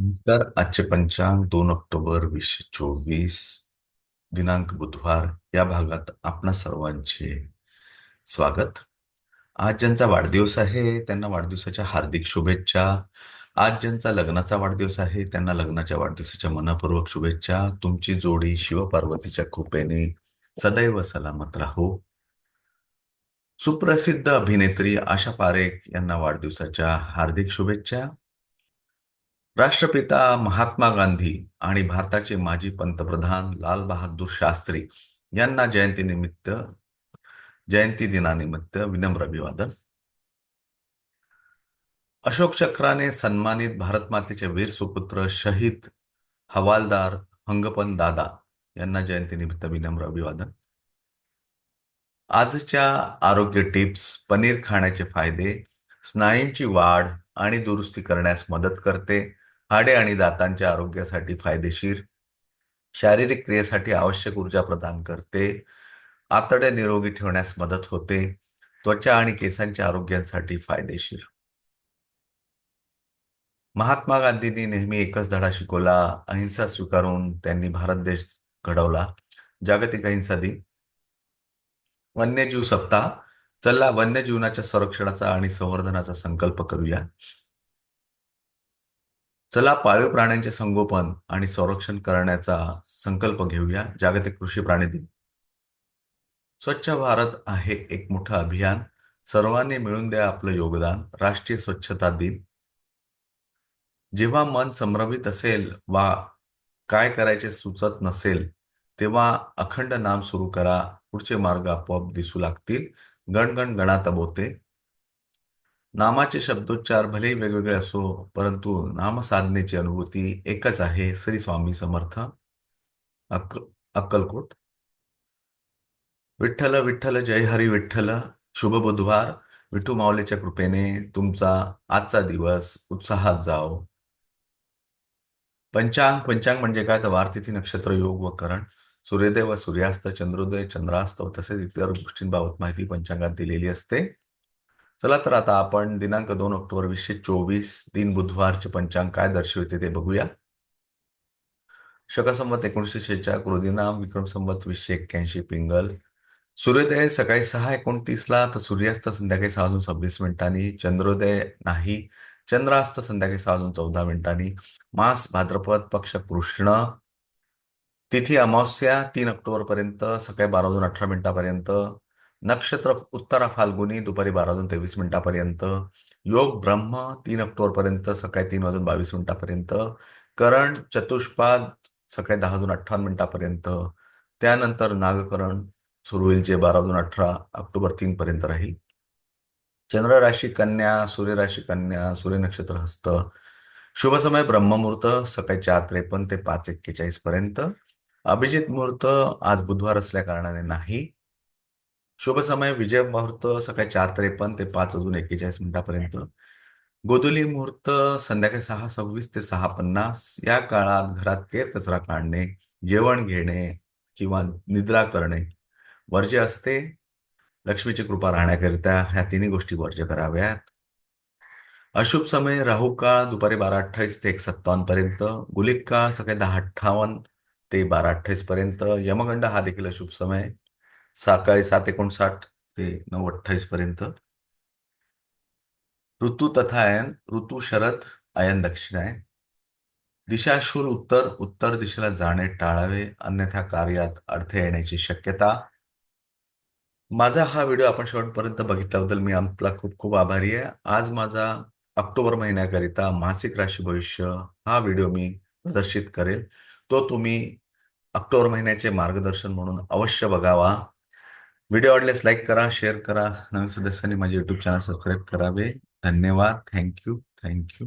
तर आजचे पंचांग दोन ऑक्टोबर वीसशे चोवीस दिनांक बुधवार. या भागात आपणा सर्वांचे स्वागत. आज ज्यांचा वाढदिवस आहे त्यांना वाढदिवसाच्या हार्दिक शुभेच्छा. आज ज्यांचा लग्नाचा वाढदिवस आहे त्यांना लग्नाच्या वाढदिवसाच्या मनपूर्वक शुभेच्छा. तुमची जोडी शिवपार्वतीच्या कृपेने सदैव सलामत राहो. सुप्रसिद्ध अभिनेत्री आशा पारेख यांना वाढदिवसाच्या हार्दिक शुभेच्छा. राष्ट्रपिता महात्मा गांधी आणि भारताचे माजी पंतप्रधान लाल बहादूर शास्त्री यांना जयंतीनिमित्त जयंती दिनानिमित्त विनम्र अभिवादन. अशोक चक्राने सन्मानित भारतमातेचे वीर सुपुत्र शहीद हवालदार हंगपन दादा यांना जयंतीनिमित्त विनम्र अभिवादन. आजच्या आरोग्य टिप्स पनीर खाण्याचे फायदे स्नायूंची वाढ आणि दुरुस्ती करण्यास मदत करते हाडे आणि दातांच्या आरोग्यासाठी फायदेशीर. शारीरिक क्रियेसाठी आवश्यक ऊर्जा प्रदान करते. आतड्या निरोगी ठेवण्यास मदत होते. त्वचा आणि केसांच्या आरोग्यासाठी फायदेशीर. महात्मा गांधींनी नेहमी एकच धडा शिकवला अहिंसा स्वीकारून त्यांनी भारत देश घडवला. जागतिक अहिंसा दिन. वन्यजीव सप्ताह. चला वन्यजीवनाच्या संरक्षणाचा आणि संवर्धनाचा संकल्प करूया. चला पाळीव प्राण्यांचे संगोपन आणि संरक्षण करण्याचा संकल्प घेऊया. जागतिक कृषी प्राणी दिन. स्वच्छ भारत आहे एक मोठं अभियान. सर्वांनी मिळून द्या आपलं योगदान. राष्ट्रीय स्वच्छता दिन. जेव्हा मन संभ्रमित असेल वा काय करायचे सुचत नसेल तेव्हा अखंड नाम सुरू करा. पुढचे मार्ग आपोआप दिसू लागतील. गणगण गणात बोते. नामाचे शब्दोच्चार भले वेगवेगळे असो परंतु नाम साधनेची अनुभूती एकच आहे श्री स्वामी समर्थ. अक अक्कलकोट. विठ्ठल विठ्ठल जय हरी विठ्ठल शुभ बुधवार. विठू माऊलीच्या कृपेने तुमचा आजचा दिवस उत्साहात जाओ पंचांग पंचांग म्हणजे काय? तर वारतिथी नक्षत्र योग व करण. सूर्योदय व सूर्यास्त चंद्रोदय चंद्रास्त व तसेच इतर गोष्टींबाबत माहिती पंचांगात दिलेली असते. चला तर आता आपण दिनांक दोन ऑक्टोबर वीसशे चोवीस दिन बुधवारचे पंचांग काय दर्शवते ते बघूया. शकसंवत एकोणीसशे शेहेचाळ क्रोधिनाम विक्रम संमत वीसशे एक्क्याऐंशी पिंगल. सूर्योदय सकाळी सहा एकोणतीसला तर सूर्यास्त संध्याकाळी सहा वाजून सव्वीस मिनिटांनी. चंद्रोदय नाही चंद्रास्त संध्याकाळी सहा वाजून चौदा मिनिटांनी. मास भाद्रपद पक्ष कृष्ण. तिथी अमावस्या तीन ऑक्टोबर पर्यंत सकाळी बारा वाजून अठरा मिनिटापर्यंत. नक्षत्र उत्तरा फाल्गुनी दुपारी बारा वाजून तेवीस मिनिटापर्यंत योग ब्रह्म तीन ऑक्टोबर पर्यंत सकाळी तीन वाजून बावीस मिनिटापर्यंत करण चतुष्पाद सकाळी दहा वाजून अठ्ठावन्न मिनिटापर्यंत त्यानंतर नागकरण सुरू होईल जे बारा वाजून अठरा ऑक्टोबर तीन पर्यंत राहील. चंद्र राशी कन्या सूर्य राशी कन्या सूर्य नक्षत्र हस्त शुभ समय ब्रह्ममुहूर्त सकाळी चार त्रेपन्न ते पाच एक्केचाळीस पर्यंत. अभिजित मुहूर्त आज बुधवार असल्या कारणाने नाही. शुभ समय विजय मुहूर्त सकाळी चार त्रेपन्न ते पाच अजून एक्केचाळीस मिनिटापर्यंत. गोधुली मुहूर्त संध्याकाळी सहा सव्वीस ते सहा पन्नास. या काळात घरात केर कचरा काढणे जेवण घेणे किंवा निद्रा करणे. वर्ज्य असते. लक्ष्मीची कृपा राहण्याकरिता ह्या तिन्ही गोष्टी वर्ज्य कराव्यात. अशुभ समय राहू काळ दुपारी बारा अठ्ठावीस ते एक सत्तावन्न पर्यंत. गुलिक काळ सकाळी दहा अठ्ठावन्न ते बारा अठ्ठावीस पर्यंत. यमगंड हा देखील अशुभ समय. सकाळी सात एकोणसाठ ते नऊ अठ्ठावीस पर्यंत. ऋतू तथा आयन ऋतू शरद आयन दक्षिणायन दिशा शूल उत्तर उत्तर दिशेला जाणे टाळावे अन्यथा कार्यात अडथळे येण्याची शक्यता. माझा हा व्हिडिओ आपण शेवटपर्यंत बघितल्याबद्दल मी आपला खूप खूप आभारी आहे. आज माझा ऑक्टोबर महिन्याकरिता मासिक राशी भविष्य हा व्हिडिओ मी प्रदर्शित करेल. तो तुम्ही ऑक्टोबर महिन्याचे मार्गदर्शन म्हणून अवश्य बघावा. व्हिडिओ आवडल्यास लाईक करा शेअर करा. नवीन सदस्यांनी माझे युट्यूब चॅनल सबस्क्राईब करावे. धन्यवाद. Thank you thank you